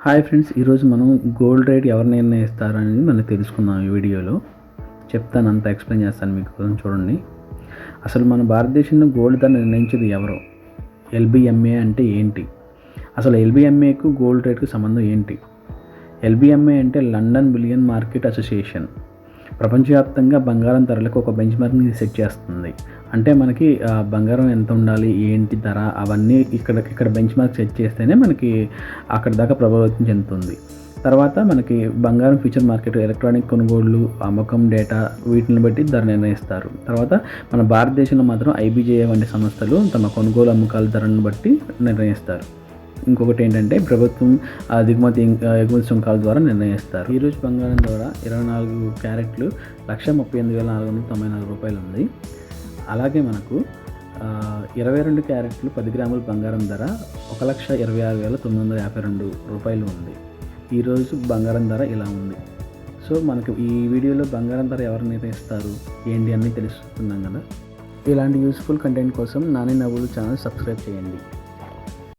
Hi friends ఈరోజు మనం gold rate ఎవరు నిర్ణయిస్తారు అనేది మనం తెలుసుకుందాం ఈ వీడియోలో. చెప్తాను అంత ఎక్స్ప్లెయిన్ చేస్తాను మీకు కొంచెం చూడండి. అసలు మన భారతదేశంలో గోల్డ్ ధర నిర్ణయించేది ఎవరు? ఎల్బిఎంఏ అంటే ఏంటి? అసలు ఎల్బిఎంఏకు గోల్డ్ రేట్కు సంబంధం ఏంటి? ఎల్బిఎంఏ అంటే లండన్ బిలియన్ మార్కెట్ అసోసియేషన్. ప్రపంచవ్యాప్తంగా బంగారం ధరలకు ఒక బెంచ్ మార్క్ని సెట్ చేస్తుంది. అంటే మనకి బంగారం ఎంత ఉండాలి ఏంటి ధర అవన్నీ ఇక్కడ ఇక్కడ బెంచ్ మార్క్ సెట్ చేస్తేనే మనకి అక్కడ దాకా ప్రభావితం చెందుతుంది. తర్వాత మనకి బంగారం ఫ్యూచర్ మార్కెట్ ఎలక్ట్రానిక్ కొనుగోళ్ళు అమ్మకం డేటా వీటిని బట్టి ధర నిర్ణయిస్తారు. తర్వాత మన భారతదేశంలో మాత్రం ఐబీజేఏ వంటి సంస్థలు తమ కొనుగోలు అమ్మకాల ధరను బట్టి నిర్ణయిస్తారు. ఇంకొకటి ఏంటంటే ప్రభుత్వం ఆ దిగుమతి ఇంకా ఎగుమతి సుంకాల ద్వారా నిర్ణయిస్తారు. ఈరోజు బంగారం ద్వారా ఇరవై నాలుగు క్యారెట్లు లక్ష ముప్పై ఎనిమిది వేల నాలుగు వందల తొంభై నాలుగు రూపాయలు ఉంది. అలాగే మనకు ఇరవై రెండు క్యారెట్లు పది గ్రాముల బంగారం ధర ఒక లక్ష ఇరవై ఆరు వేల తొమ్మిది వందల యాభై రెండు రూపాయలు ఉంది. ఈరోజు బంగారం ధర ఇలా ఉంది. సో మనకు ఈ వీడియోలో బంగారం ధర ఎవరు నిర్ణయిస్తారు? ఏంటి అన్నీ తెలుసుకుందాం కదా? ఇలాంటి యూస్ఫుల్ కంటెంట్ కోసం నాని నవ్వులు ఛానల్ సబ్స్క్రైబ్ చేయండి.